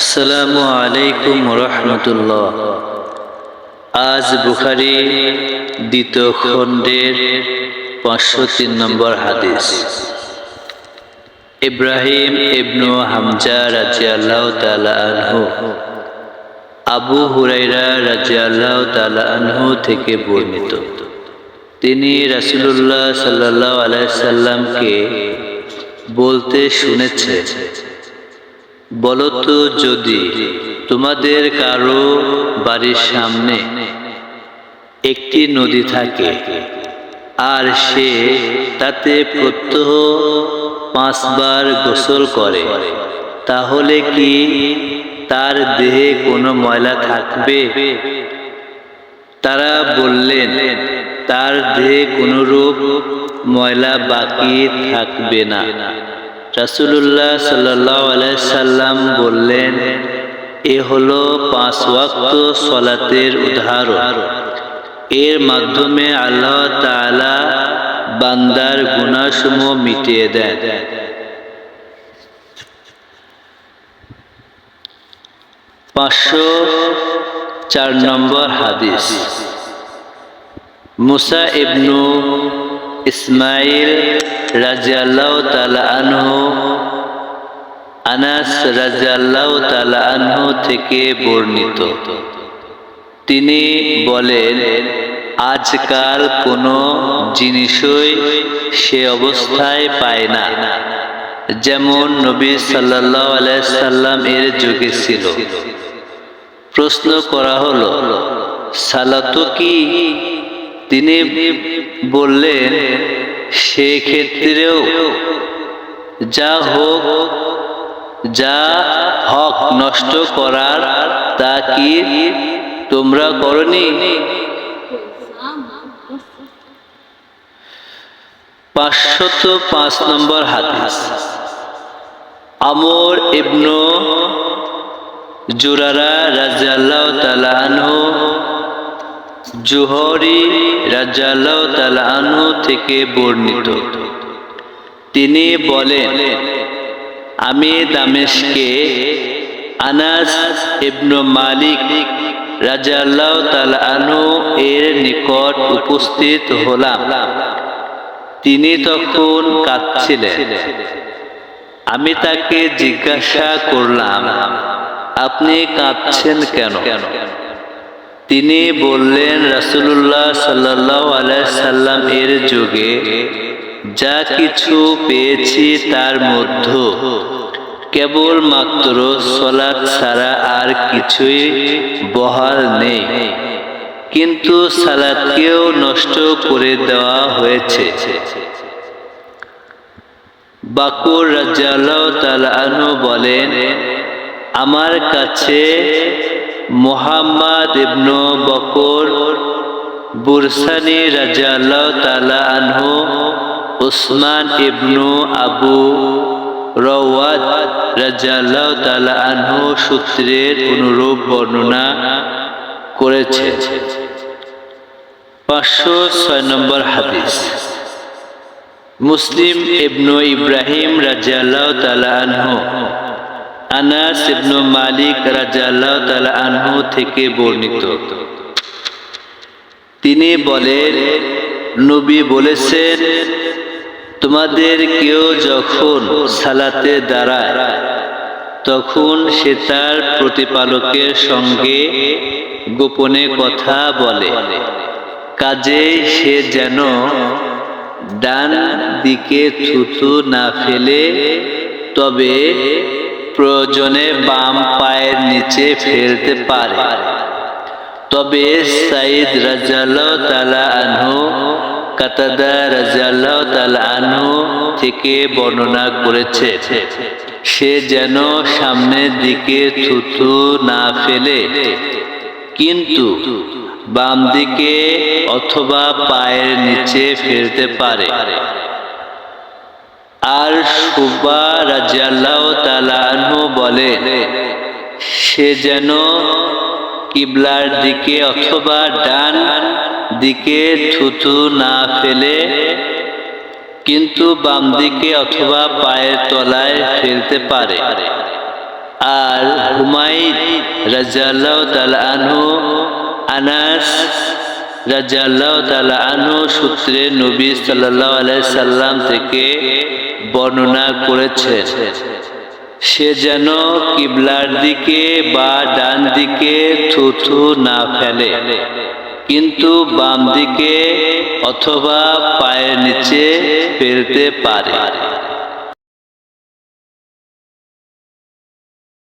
আসসালামু আলাইকুম রহমতুল্লাহ। আজ বুখারি দ্বিতীয় খণ্ডের পাঁচশো তিন নম্বর হাদিস। ইব্রাহিম ইবনু হামজা রাজি আল্লাহ আনহু, আবু হুরাইরা রাজি আল্লাহ আনহু থেকে বর্ণিত। তিনি রাসুলুল্লাহ সাল্লাহ আলাইসাল্লামকে বলতে শুনেছে বলতো যদি তোমাদের কারও বাড়ির সামনে একটি নদী থাকে, আর সে তাতে প্রত্যহ পাঁচবার গোসল করে, তাহলে কি তার দেহে কোনো ময়লা থাকবে? তারা বললেন, তার দেহে কোনো রূপ ময়লা বাকি থাকবে না। রাসুলুল্লাহ সাল্লাহ সাল্লাম বললেন, এ হলো পাঁচ ওয়াক্ত সলাতের উদাহরণ। এর মাধ্যমে আল্লাহ তালা বান্দার গুণাসমূহ মিটিয়ে দেন। পাঁচশো চার নম্বর হাদিস। মুসা ইবনু ইসমাইল রাজিয়াল্লাহ তালা আনহু, আনাস রাজিয়াল্লাহ তালা আনহু থেকে বর্ণিত। তিনি বলেন, আজকাল কোনো জিনিসই সে অবস্থায় পায় না। যেমন নবী সাল্লাহ আলাইসাল্লাম এর যুগে ছিল। প্রশ্ন করা হলো, সালাতো কি? তিনি বললেন সেক্ষেত্রেও যা হোক, যা হক নষ্ট করার, তা কি তোমরা করনি? পাঁচশত পাঁচ নম্বর হাদিস। আমর ইবনু জুরারা রাজাল্লাহ তালানহু জুহরি তালানহু থেকে বর্ণিত। তিনি বলেন, আমি দামেশকে আনাস ইবনু মালিক রাজাল্লাহ তালানহু এর নিকট উপস্থিত হলাম। তিনি তখন কাঁদছিলেন। আমি তাকে জিজ্ঞাসা করলাম, আপনি কাঁদছেন কেন? তিনি বললেন রাসুল্লাহ সাল্লাহ আলাইসাল্লাম এর যুগে যা কিছু পেয়েছি তার মধ্য। কেবল মাত্র সলাৎ ছাড়া আর কিছুই বহাল নেই। কিন্তু সালাদকেও নষ্ট করে দেওয়া হয়েছে। বাকুর তালু বলেন, আমার কাছে মোহাম্মদ ইবনু বকর, বুরসানি রাজাল্লাহ তালা আনহু, উসমান ইবনু আবু রওয়াদ রাজাল্লাহ তালা আনহু সূত্রের অনুরূপ বর্ণনা করেছে। পাঁচশো ছয় নম্বর হাদিস। মুসলিম ইবনু ইব্রাহিম রাজিয়াল্লাহ তালা আনহু আনাস ইবনু মালিক রাজিয়াল্লাহ তালা আনহু থেকে বর্ণিত। তিনি বলেন, নবী বলেছেন, তোমাদের কেউ যখন সালাতে দাঁড়ায়, তখন সে তার প্রতিপালকের সঙ্গে গোপনে কথা বলে। কাজে সে যেন ডান দিকে থুতু না ফেলে, তবে প্রয়োজনে বাম পায়ের নিচে ফেলতে পারে। তবে সাইদ রাজাল্লাহ তালা আনহু, কাতাদা রাজাল্লাহ তালা আনহু থেকে বর্ণনা করেছে, সে যেন সামনের দিকে থুথু না ফেলে। কিন্তু বাম দিকে অথবা পায়ের নিচে ফেলতে পারে। আর সুবা রাজিয়াল্লাহ তালানহু বলে, সে যেন কিবলার দিকে অথবা ডান দিকে থুতু না ফেলে, কিন্তু বাম দিকে অথবা পায়ের তলায় ফেলতে পারে। আর হুমাই রাজিয়াল্লাহ তালা আনহু, আনাস রাজিয়াল্লাহ তালা আনহু সূত্রে নবী সাল্লাহ আলাই সাল্লাম থেকে বর্ণনা করেছে। সে যেন কিবলার দিকে বা ডান দিকে থুথু না ফেলে, কিন্তু বাম দিকে অথবা পায়ের নিচে ফেলতে পারে।